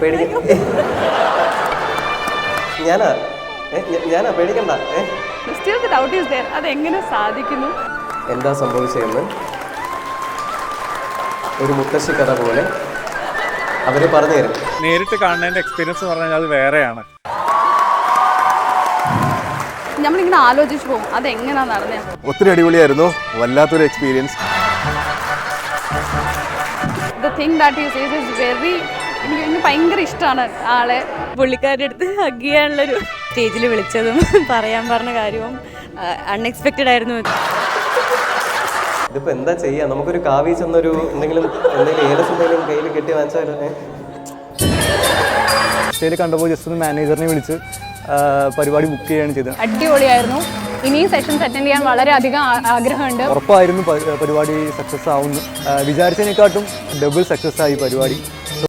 പേടിക്ക ഞാനാ? ഞാനാ? പേടിക്കണ്ട. ഏ? ദ ഡൗട്ട് ഈസ് ദർ അത് എങ്ങനെ സാധിക്കുന്നു? എന്താ സംഭവിച്ചതെന്ന്? ഒരു മുത്തശ്ശി കഥ പോലെ അവർ പറഞ്ഞു തരും. നേരിട്ട് കാണുന്നതിന്റെ എക്സ്പീരിയൻസ് പറഞ്ഞാൽ അത് വേറെയാണ്. നമ്മളിങ്ങനെ ആലോചിച്ചു പോകും അതെങ്ങനെയാ നടന്നത് ഒത്തിരി അടിപൊളിയായിരുന്നു. വല്ലാത്തൊരു experience the thing that is is is very എനിക്ക് എനിക്ക് ഭയങ്കര ഇഷ്ടമാണ് ആളെ. പുള്ളിക്കാരുടെ അടുത്ത് ഹഗ് ചെയ്യാനുള്ളൊരു സ്റ്റേജിൽ വിളിച്ചതും പറയാൻ പറഞ്ഞ കാര്യവും അൺഎക്സ്പെക്റ്റഡ് ആയിരുന്നു. ഇതിപ്പോ എന്താ ചെയ്യാ? നമുക്കൊരു കാവ്യ ചെന്നൊരു എന്തെങ്കിലും എന്തെങ്കിലും ഏലസ് എന്തെങ്കിലും കയ്യിൽ കെട്ടി വാങ്ങിച്ചാൽ ഏ? സ്റ്റേയിൽ കണ്ടപ്പോൾ ജസ്റ്റ് ഒന്ന് മാനേജറിനെ വിളിച്ച് പരിപാടി ബുക്ക് ചെയ്യുകയാണ് ചെയ്തത്. അടിപൊളിയായിരുന്നു. ഇനിയും സെഷൻസ് അറ്റൻഡ് ചെയ്യാൻ വളരെ അധികം ആഗ്രഹമുണ്ട്. ഉറപ്പായിരുന്നു പരിപാടി സക്സസ് ആവുന്നു. വിചാരിച്ചതിനെക്കാട്ടും ഡബിൾ സക്സസ് ആയി പരിപാടി.